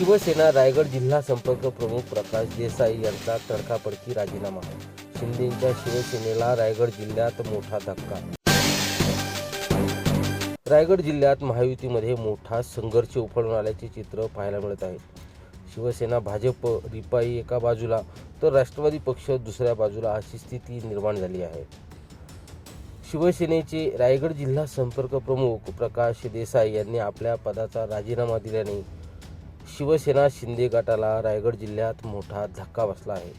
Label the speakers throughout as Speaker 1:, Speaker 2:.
Speaker 1: शिवसेना रायगड जिल्हा संपर्क प्रमुख प्रकाश देसाई यांचा तडकाफडकी राजीनामा. शिंदेच्या शिवसेनेला रायगड जिल्ह्यात मोठा धक्का. रायगड जिल्ह्यात महायुतीमध्ये मोठा संघर्ष उफळून आल्याचे चित्र पाहायला मिळत आहे. शिवसेना भाजप रिपाई एका बाजूला तर राष्ट्रवादी पक्ष दुसऱ्या बाजूला अशी स्थिती निर्माण झाली आहे. शिवसेनेचे रायगड जिल्हा संपर्क प्रमुख प्रकाश देसाई यांनी आपल्या पदाचा राजीनामा दिल्याने शिवसेना शिंदे गटाला रायगड जिल्ह्यात मोठा धक्का बसला आहे.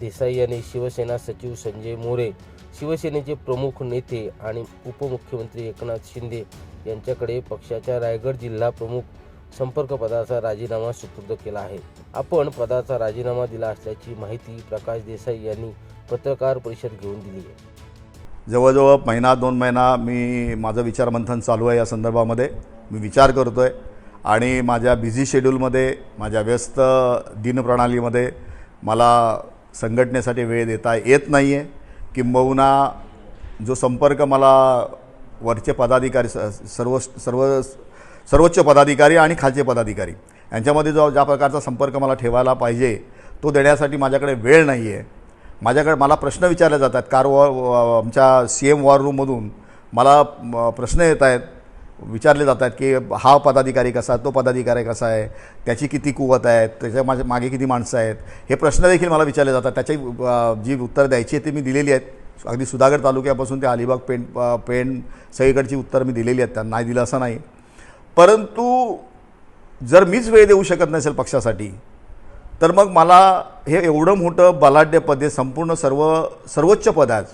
Speaker 1: देसाई यांनी शिवसेना सचिव संजय मोरे शिवसेनेचे प्रमुख नेते आणि उपमुख्यमंत्री एकनाथ शिंदे यांच्याकडे पक्षाच्या रायगड जिल्हा प्रमुख संपर्क पदाचा राजीनामा सुपूर्द केला आहे. आपण पदाचा राजीनामा दिला असल्याची माहिती प्रकाश देसाई यांनी पत्रकार परिषद घेऊन दिली आहे.
Speaker 2: जवळजवळ महिना दोन महिना मी माझं विचारमंथन चालू आहे या संदर्भामध्ये. मी विचार करतो आहे आणि माझ्या बिझी शेड्यूलमध्ये माझ्या व्यस्त दिनप्रणालीमध्ये मला संघटनेसाठी वेळ देता येत नाही आहे किंबहुना जो संपर्क मला वरचे पदाधिकारी स सर्व सर्व सर्वोच्च पदाधिकारी आणि खालचे पदाधिकारी यांच्यामध्ये जो ज्या प्रकारचा संपर्क मला ठेवायला पाहिजे तो देण्यासाठी माझ्याकडे वेळ नाही आहे माझ्याकडे मला प्रश्न विचारले जातात. कार वॉर आमच्या सी एम वॉर रूममधून मला प्रश्न येत आहेत. विचारले जातात की हा पदाधिकारी कसा आहे तो पदाधिकारी कसा आहे त्याची किती कुवत आहे त्याच्या माझ्या मागे किती माणसं आहेत हे प्रश्न देखील मला विचारले जातात. त्याची जी उत्तरं द्यायची आहेत ती मी दिलेली आहेत. अगदी सुधागड तालुक्यापासून ते अलिबाग पेण अ, पेण सगळीकडची उत्तरं मी दिलेली आहेत. त्यांना नाही दिलं असं नाही. परंतु जर मीच वेळ देऊ शकत नसेल पक्षासाठी तर मग मला हे एवढं मोठं बलाढ्य पद हे संपूर्ण सर्व सर्वोच्च पद आहे आज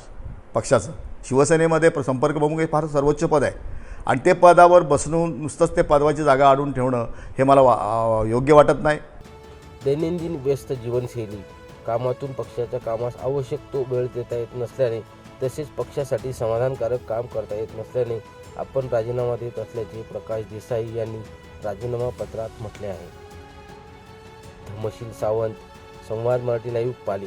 Speaker 2: पक्षाचं. शिवसेनेमध्ये संपर्क प्रमुख हे फार सर्वोच्च पद आहे. आणि ते पदावर बसणून नुसतंच ते पदाची जागा अडून ठेवणं हे मला वा योग्य वाटत नाही.
Speaker 1: दैनंदिन व्यस्त जीवनशैली कामातून पक्षाच्या कामास आवश्यक तो वेळ देता येत नसल्याने तसेच पक्षासाठी समाधानकारक काम करता येत नसल्याने आपण राजीनामा देत असल्याचे प्रकाश देसाई यांनी राजीनामा पत्रात म्हटले आहे. धमशील सावंत संवाद मराठी लाईव्ह पाली